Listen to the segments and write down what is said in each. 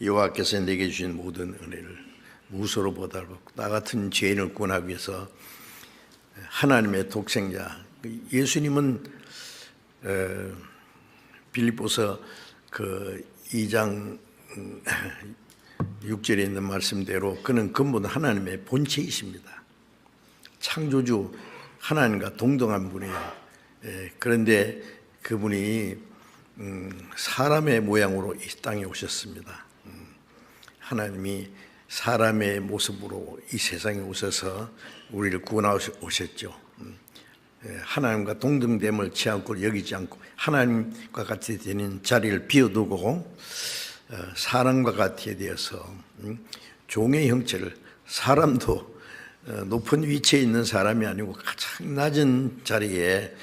여호와께서 내게 주신 모든 은혜를 무소로 보답하고 나 같은 죄인을 구원하기 위해서 하나님의 독생자 예수님은 어, 빌립보서 그 2장 6절에 있는 말씀대로 그는 근본 하나님의 본체이십니다. 창조주 하나님과 동등한 분이에요. 예, 그런데 그분이 음, 사람의 모양으로 이 땅에 오셨습니다. 음, 하나님이 사람의 모습으로 이 세상에 오셔서 우리를 구원하셨죠. 음, 예, 하나님과 동등됨을 취하고 여기지 않고 하나님과 같이 되는 자리를 비워두고 어, 사람과 같이 되어서 음, 종의 형체를 사람도 어, 높은 위치에 있는 사람이 아니고 가장 낮은 자리에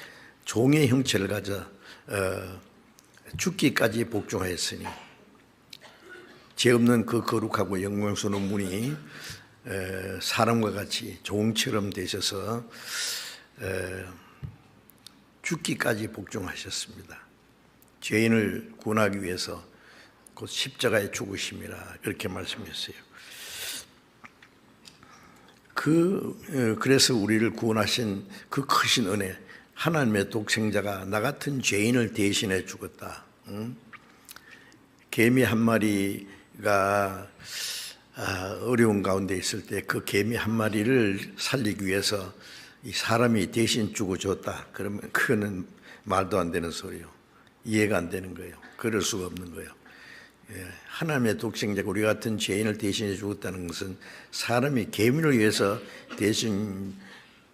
종의 형체를 가져 어, 죽기까지 복종하였으니 죄 없는 그 거룩하고 영광스러운 에, 사람과 같이 종처럼 되셔서 에, 죽기까지 복종하셨습니다. 죄인을 구원하기 위해서 곧 십자가에 죽으심이라 그렇게 말씀했어요. 그 어, 그래서 우리를 구원하신 그 크신 은혜 하나님의 독생자가 나 같은 죄인을 대신해 죽었다. 응? 개미 한 마리 가 아, 어려운 가운데 있을 때 그 개미 한 마리를 살리기 위해서 이 사람이 대신 죽어줬다. 그러면 그거는 말도 안 되는 소리요. 이해가 안 되는 거예요. 그럴 수가 없는 거예요. 예, 하나님의 독생자가 우리 같은 죄인을 대신해 죽었다는 것은 사람이 개미를 위해서 대신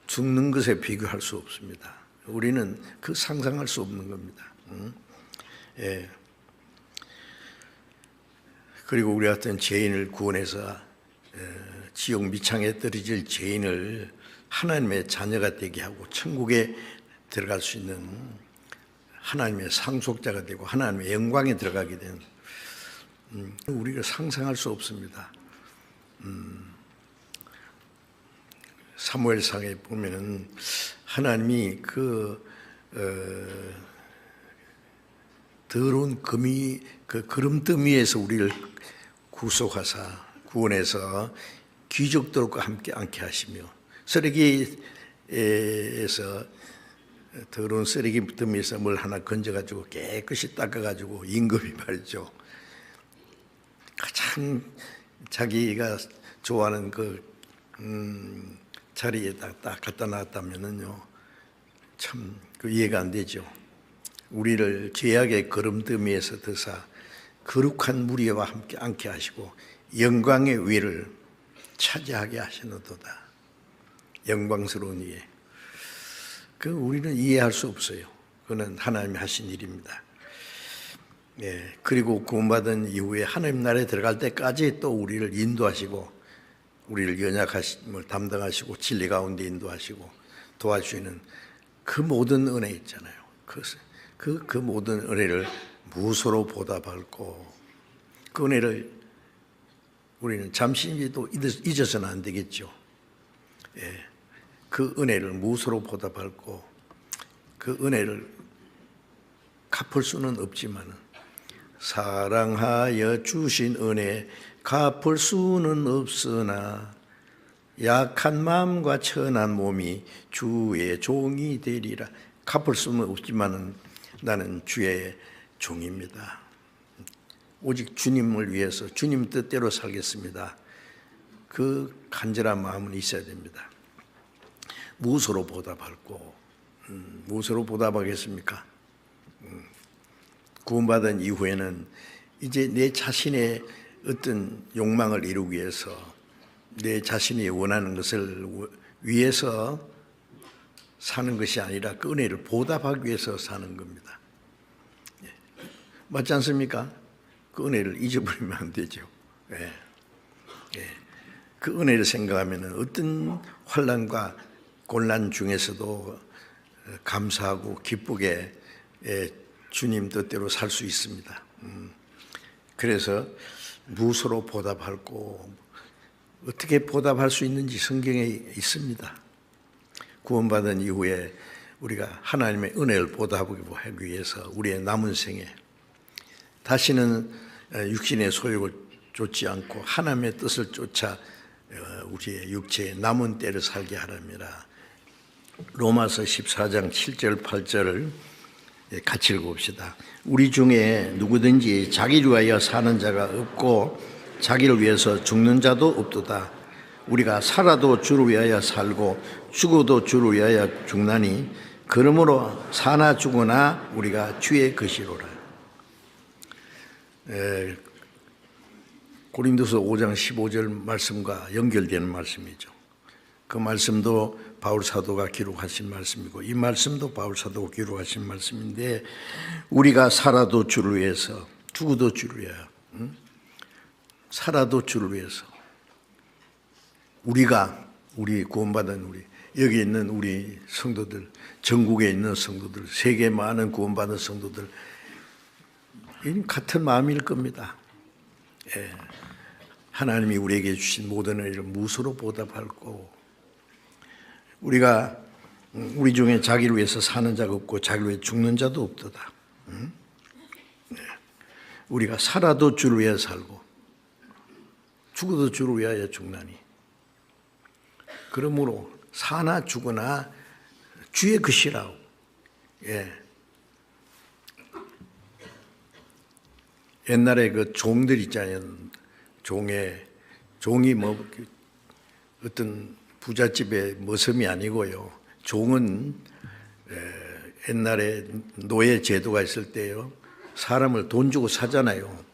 죽는 것에 비교할 수 없습니다. 우리는 그 상상할 수 없는 겁니다. 응? 예. 그리고 우리 같은 죄인을 구원해서 지옥 미창에 떨어질 죄인을 하나님의 자녀가 되게 하고 천국에 들어갈 수 있는 하나님의 상속자가 되고 하나님의 영광에 들어가게 된 음, 우리가 상상할 수 없습니다. 음, 사무엘상에 보면은 하나님이 그 어, 더러운 금이 그 그름더미에서 우리를 구속하사 구원해서 귀족들과 함께 앉게 하시며 쓰레기에서 더러운 쓰레기 더미에서 뭘 하나 건져가지고 깨끗이 닦아가지고 임금이 말이죠. 가장 자기가 좋아하는 그 음, 자리에다 딱 갖다 놨다면은요 참 그 이해가 안 되죠. 우리를 죄악의 걸음더미에서 드사 거룩한 무리와 함께 앉게 하시고 영광의 위를 차지하게 하시노도다. 영광스러운 이해. 그 우리는 이해할 수 없어요. 그는 하나님이 하신 일입니다. 예, 그리고 구원받은 이후에 하나님 나라에 들어갈 때까지 또 우리를 인도하시고 우리를 연약하심을 담당하시고 진리 가운데 인도하시고 도와주시는 그 모든 은혜 있잖아요. 그, 그, 그 모든 은혜를 무소로 보답하고 그 은혜를 우리는 잠시라도 잊어서는 안 되겠죠. 예, 그 은혜를 무소로 보답하고 그 은혜를 갚을 수는 없지만 사랑하여 주신 은혜 갚을 수는 없으나 약한 마음과 천한 몸이 주의 종이 되리라 갚을 수는 없지만은 나는 주의 종입니다. 오직 주님을 위해서 주님 뜻대로 살겠습니다. 그 간절한 마음은 있어야 됩니다. 무엇으로 보답할고 음, 무엇으로 보답하겠습니까? 음, 구원받은 이후에는 이제 내 자신의 어떤 욕망을 이루기 위해서 내 자신이 원하는 것을 위해서 사는 것이 아니라 그 은혜를 보답하기 위해서 사는 겁니다. 예. 맞지 않습니까? 그 은혜를 잊어버리면 안 되죠. 예. 예. 그 은혜를 생각하면 어떤 환란과 곤란 중에서도 감사하고 기쁘게 예, 주님 뜻대로 살 수 있습니다. 음. 그래서 무소로 보답하고 어떻게 보답할 수 있는지 성경에 있습니다. 구원받은 이후에 우리가 하나님의 은혜를 보답하기 위해서 우리의 남은 생에 다시는 육신의 소욕을 쫓지 않고 하나님의 뜻을 쫓아 어, 우리의 육체의 남은 때를 살게 하랍니다. 로마서 14장 7절 8절을 예, 같이 읽어봅시다. 우리 중에 누구든지 자기를 위하여 사는 자가 없고 자기를 위해서 죽는 자도 없도다. 우리가 살아도 주를 위하여 살고 죽어도 주를 위하여 죽나니 그러므로 사나 죽으나 우리가 주의 것이로라. 에, 고린도서 5장 15절 말씀과 연결되는 말씀이죠. 그 말씀도 바울 사도가 기록하신 말씀이고 이 말씀도 바울 사도가 기록하신 말씀인데 우리가 살아도 주를 위해서 죽어도 주를 위하여 응? 살아도 주를 위해서 우리가 우리 구원받은 우리 여기 있는 우리 성도들 전국에 있는 성도들 세계 많은 구원받은 성도들 이 같은 마음일 겁니다. 예. 하나님이 우리에게 주신 모든 은혜를 무수로 보답할 거고 우리가 우리 중에 자기를 위해서 사는 자가 없고 자기를 위해 죽는 자도 없도다. 응? 네. 우리가 살아도 주를 위해 살고 죽어도 주를 위하여 죽나니 그러므로 사나 죽으나 주의 것이라고 예. 옛날에 그 종들 있잖아요. 종에 종이 뭐 어떤 부잣집의 머슴이 아니고요. 종은 옛날에 노예 제도가 있을 때요. 사람을 돈 주고 사잖아요.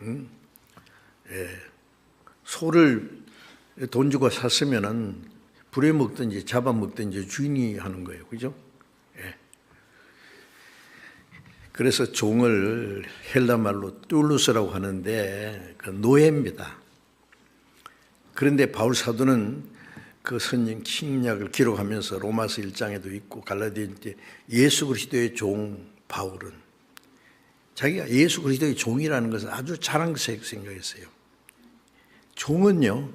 응? 예. 소를 돈 주고 샀으면은 불에 먹든지 잡아 먹든지 주인이 하는 거예요. 그죠? 예. 그래서 종을 헬라 말로 뚫루스라고 하는데 그 노예입니다. 그런데 바울 사도는 그 선진 킹약을 기록하면서 로마서 1장에도 있고 갈라디아때 예수 그리스도의 종 바울은 자기가 예수 그리스도의 종이라는 것을 아주 자랑스럽게 생각했어요. 종은요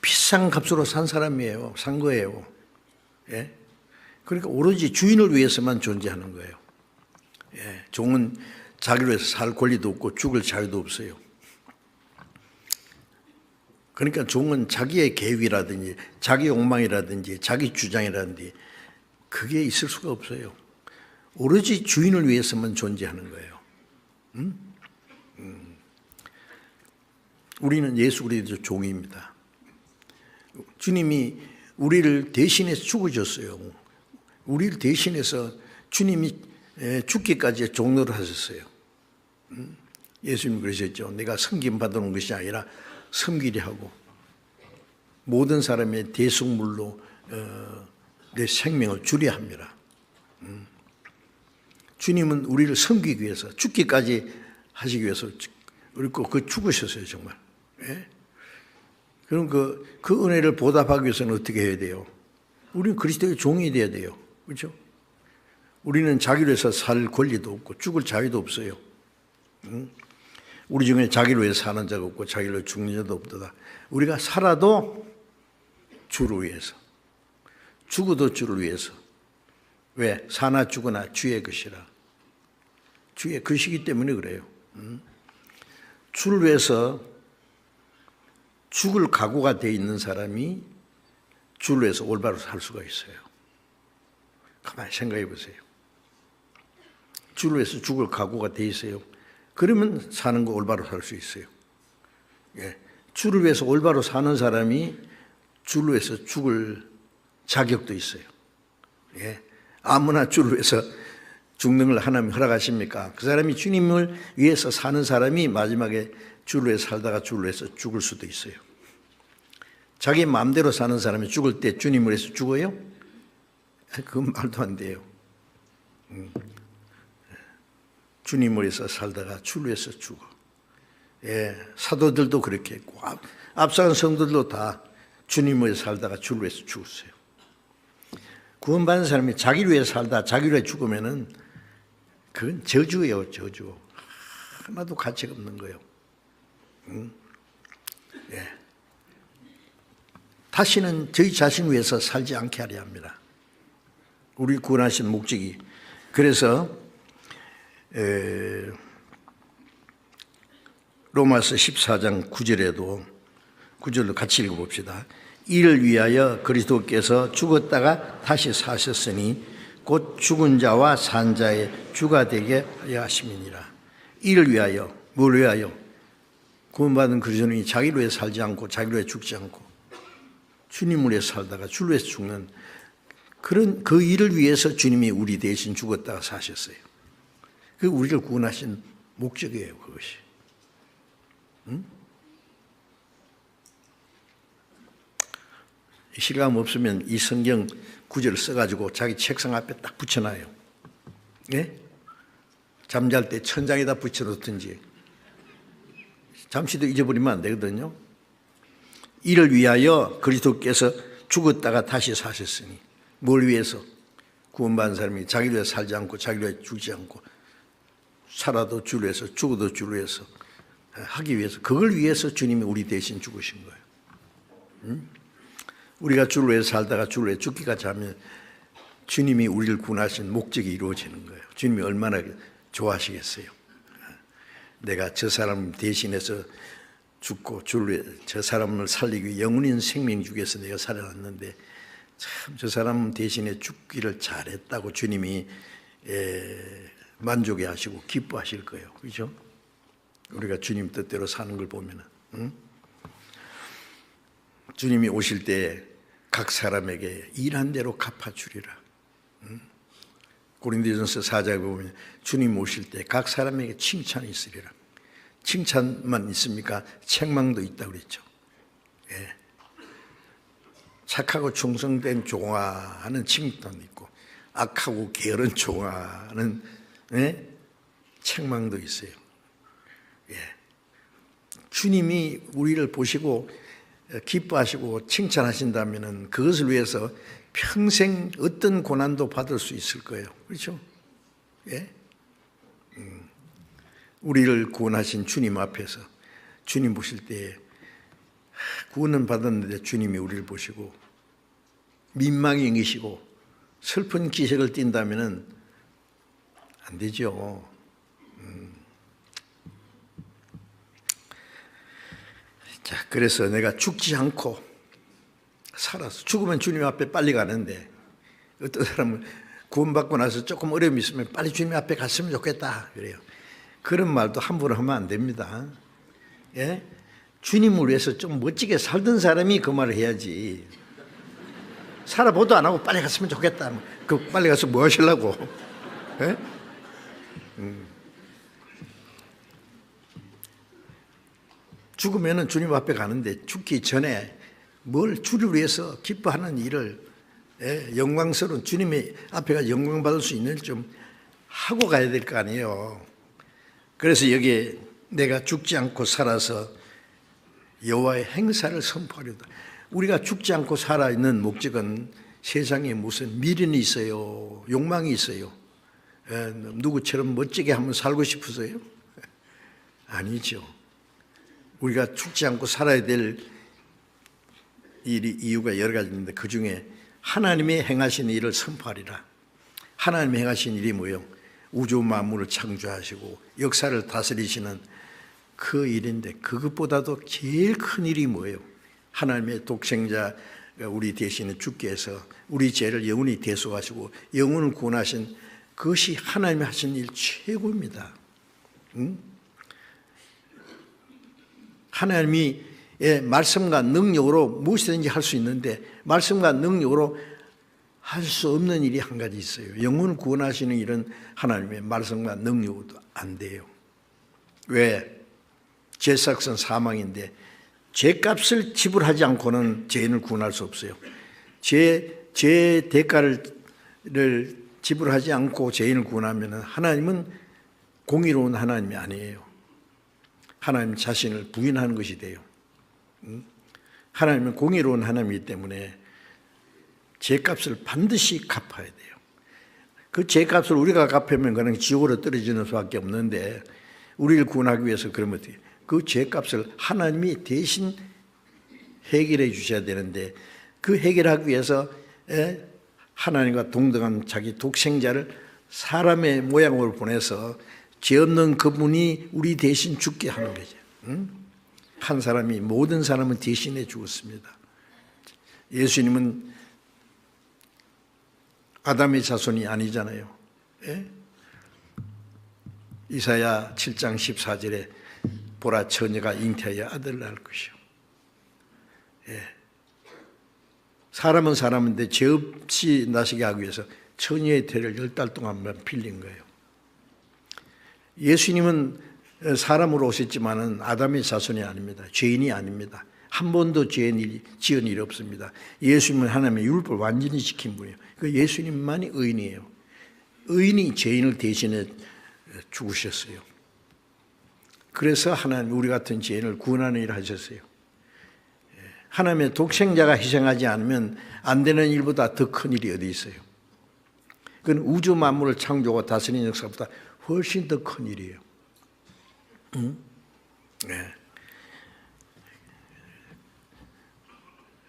비싼 값으로 산 사람이에요, 산 거예요. 예? 그러니까 오로지 주인을 위해서만 존재하는 거예요. 예, 종은 자기를 위해서 살 권리도 없고 죽을 자유도 없어요. 그러니까 종은 자기의 계획이라든지 자기 욕망이라든지 자기 주장이라든지 그게 있을 수가 없어요. 오로지 주인을 위해서만 존재하는 거예요. 음? 음. 우리는 예수 그리스도 종입니다. 주님이 우리를 대신해서 죽어줬어요. 우리를 대신해서 주님이 죽기까지 종로를 하셨어요. 음? 예수님 그러셨죠. 내가 섬김 받는 것이 아니라 섬기려 하고 모든 사람의 대속물로 어, 내 생명을 주려 합니다. 음. 주님은 우리를 섬기기 위해서 죽기까지 하시기 위해서 그리고 그 죽으셨어요 정말. 예? 그럼 그, 그 은혜를 보답하기 위해서는 어떻게 해야 돼요? 우리는 그리스도의 종이 돼야 돼요. 그렇죠? 우리는 자기를 위해서 살 권리도 없고 죽을 자유도 없어요. 응? 우리 중에 자기를 위해 사는 자가 없고 위해 죽는 자도 없도다. 우리가 살아도 주를 위해서, 죽어도 주를 위해서. 왜? 사나 죽으나 주의 것이라. 주의 것이기 때문에 그래요. 주를 위해서 죽을 각오가 돼 있는 사람이 주를 위해서 올바로 살 수가 있어요. 가만히 생각해 보세요. 주를 위해서 죽을 각오가 돼 있어요. 그러면 사는 거 올바로 살 수 있어요. 예. 주를 위해서 올바로 사는 사람이 주를 위해서 죽을 자격도 있어요. 예. 아무나 주를 위해서 죽는 걸 하나님 허락하십니까? 그 사람이 주님을 위해서 사는 사람이 마지막에 주를 위해서 살다가 주를 위해서 죽을 수도 있어요. 자기 마음대로 사는 사람이 죽을 때 주님을 위해서 죽어요? 그건 말도 안 돼요. 음. 주님을 위해서 살다가 위해서 죽어. 예, 사도들도 그렇게 했고, 앞, 앞선 성도들도 다 주님을 위해서 살다가 위해서 죽었어요. 구원받은 사람이 자기를 위해 살다 자기를 위해 죽으면은 그건 저주예요, 저주. 하나도 가치가 없는 거예요. 응? 예. 다시는 저희 자신 위해서 살지 않게 하려 합니다. 우리 구원하신 목적이. 그래서 에, 로마서 14장 9절에도 9절로 같이 읽어봅시다. 이를 위하여 그리스도께서 죽었다가 다시 사셨으니 곧 죽은 자와 산 자의 주가 되게 하려 하심이니라. 이를 위하여 뭘 위하여 구원받은 그리스도인이 자기를 위해 살지 않고 자기를 위해 죽지 않고 주님을 위해 살다가 주를 위해서 죽는 그런 그 일을 위해서 주님이 우리 대신 죽었다가 사셨어요. 그 우리를 구원하신 목적이에요, 그것이. 응? 실감 없으면 이 성경 구절을 써가지고 자기 책상 앞에 딱 붙여놔요. 예? 잠잘 때 천장에다 붙여놓든지 잠시도 잊어버리면 안 되거든요. 이를 위하여 그리스도께서 죽었다가 다시 사셨으니 뭘 위해서 구원받은 사람이 자기를 살지 않고 자기를 죽지 않고 살아도 주를 위해서 죽어도 주를 위해서 하기 위해서 그걸 위해서 주님이 우리 대신 죽으신 거예요. 음? 우리가 주를 위해 살다가 주를 위해 죽기까지 하면 주님이 우리를 구원하신 목적이 이루어지는 거예요. 주님이 얼마나 좋아하시겠어요. 내가 저 사람 대신해서 죽고 주를 저 사람을 살리기 위해 영원인 생명 주기 위해서 내가 살아났는데 참 저 사람 대신에 죽기를 잘했다고 주님이 에, 만족해 하시고 기뻐하실 거예요. 그렇죠? 우리가 주님 뜻대로 사는 걸 보면은 응? 주님이 오실 때 각 사람에게 일한 대로 갚아주리라. 응? 고린도전서 4장에 보면 주님 오실 때 각 사람에게 칭찬이 있으리라. 칭찬만 있습니까? 책망도 있다 그랬죠. 예. 착하고 충성된 종아하는 칭찬도 있고 악하고 게으른 종아하는 예? 책망도 있어요. 예. 주님이 우리를 보시고 기뻐하시고 칭찬하신다면 그것을 위해서 평생 어떤 고난도 받을 수 있을 거예요. 그렇죠? 예? 음. 우리를 구원하신 주님 앞에서 주님 보실 때 구원은 받았는데 주님이 우리를 보시고 민망히 여기시고 슬픈 기색을 띈다면은 안 되죠. 음. 자, 그래서 내가 죽지 않고 살아서 죽으면 주님 앞에 빨리 가는데 어떤 사람은 구원받고 나서 조금 어려움이 있으면 빨리 주님 앞에 갔으면 좋겠다 그래요. 그런 말도 함부로 하면 안 됩니다. 예? 주님을 위해서 좀 멋지게 살던 사람이 그 말을 해야지. 살아보도 안 하고 빨리 갔으면 좋겠다. 그 빨리 가서 뭐 하시려고? 예? 음. 죽으면은 주님 앞에 가는데 죽기 전에 뭘 주를 위해서 기뻐하는 일을 예, 영광스러운 주님의 앞에 가 영광 받을 수 있는 좀 하고 가야 될 거 아니에요. 그래서 여기에 내가 죽지 않고 살아서 여호와의 행사를 선포하려다. 우리가 죽지 않고 살아 있는 목적은 세상에 무슨 미련이 있어요, 욕망이 있어요. 예, 누구처럼 멋지게 한번 살고 싶으세요? 아니죠. 우리가 죽지 않고 살아야 될 일이 이유가 여러 가지 있는데 그 중에 하나님의 행하신 일을 선포하리라. 하나님이 행하신 일이 뭐요? 우주 만물을 창조하시고 역사를 다스리시는 그 일인데 그것보다도 제일 큰 일이 뭐예요? 하나님의 독생자 우리 대신에 죽게 해서 우리 죄를 영원히 대속하시고 영혼을 구원하신 그것이 하나님이 하신 일 최고입니다. 응? 하나님이 예, 말씀과 능력으로 무엇이든지 할 수 있는데 말씀과 능력으로 할 수 없는 일이 한 가지 있어요. 영혼을 구원하시는 일은 하나님의 말씀과 능력으로도 안 돼요. 왜? 죄삭선 사망인데 죄값을 지불하지 않고는 죄인을 구원할 수 없어요. 죄, 죄 대가를 지불하지 않고 죄인을 구원하면 하나님은 공의로운 하나님이 아니에요. 하나님 자신을 부인하는 것이 돼요. 하나님은 공의로운 하나님이기 때문에 죄값을 반드시 갚아야 돼요. 그 죄값을 우리가 갚으면 그냥 지옥으로 떨어지는 수밖에 없는데 우리를 구원하기 위해서 그러면 어떻게 그 죄값을 하나님이 대신 해결해 주셔야 되는데 그 해결하기 위해서 하나님과 동등한 자기 독생자를 사람의 모양으로 보내서 죄 없는 그분이 우리 대신 죽게 하는 거죠. 응? 한 사람이 모든 사람을 대신해 죽었습니다. 예수님은 아담의 자손이 아니잖아요. 예? 이사야 7장 14절에 보라 처녀가 잉태하여 아들을 낳을 것이요. 예. 사람은 사람인데 죄 없이 나시게 하기 위해서 처녀의 태를 열 달 동안만 빌린 거예요. 예수님은 사람으로 오셨지만은 아담의 자손이 아닙니다. 죄인이 아닙니다. 한 번도 죄인 일, 지은 일이 없습니다. 예수님은 하나님의 율법을 완전히 지킨 분이에요. 그 예수님만이 의인이에요. 의인이 죄인을 대신해 죽으셨어요. 그래서 하나님 우리 같은 죄인을 구원하는 일을 하셨어요. 하나님의 독생자가 희생하지 않으면 안 되는 일보다 더 큰 일이 어디 있어요? 그건 우주 만물을 창조하고 다스리는 역사보다 훨씬 더 큰 일이에요. 응? 네.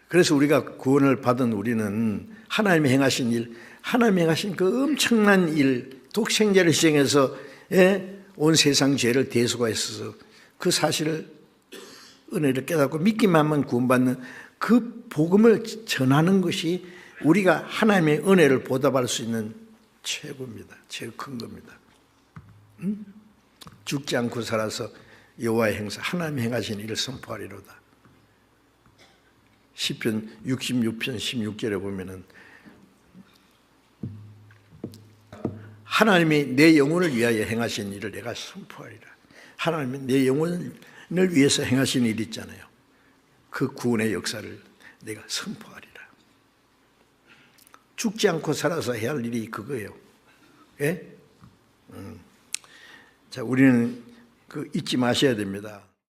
그래서 우리가 구원을 받은 우리는 하나님이 행하신 일, 하나님이 행하신 그 엄청난 일, 독생자를 희생해서 예? 온 세상 죄를 대수가 있어서 그 사실을 은혜를 깨닫고 믿기만 하면 구원받는 그 복음을 전하는 것이 우리가 하나님의 은혜를 보답할 수 있는 최고입니다. 제일 큰 겁니다. 응? 죽지 않고 살아서 여호와의 행사 하나님 행하신 일을 선포하리로다. 시편 66편 16절에 보면은 하나님이 내 영혼을 위하여 행하신 일을 내가 선포하리라. 하나님이 내 영혼을 위해서 행하신 일 있잖아요. 그 구원의 역사를 내가 선포하리라. 죽지 않고 살아서 해야 할 일이 그거예요. 예? 음. 자, 우리는 그 잊지 마셔야 됩니다.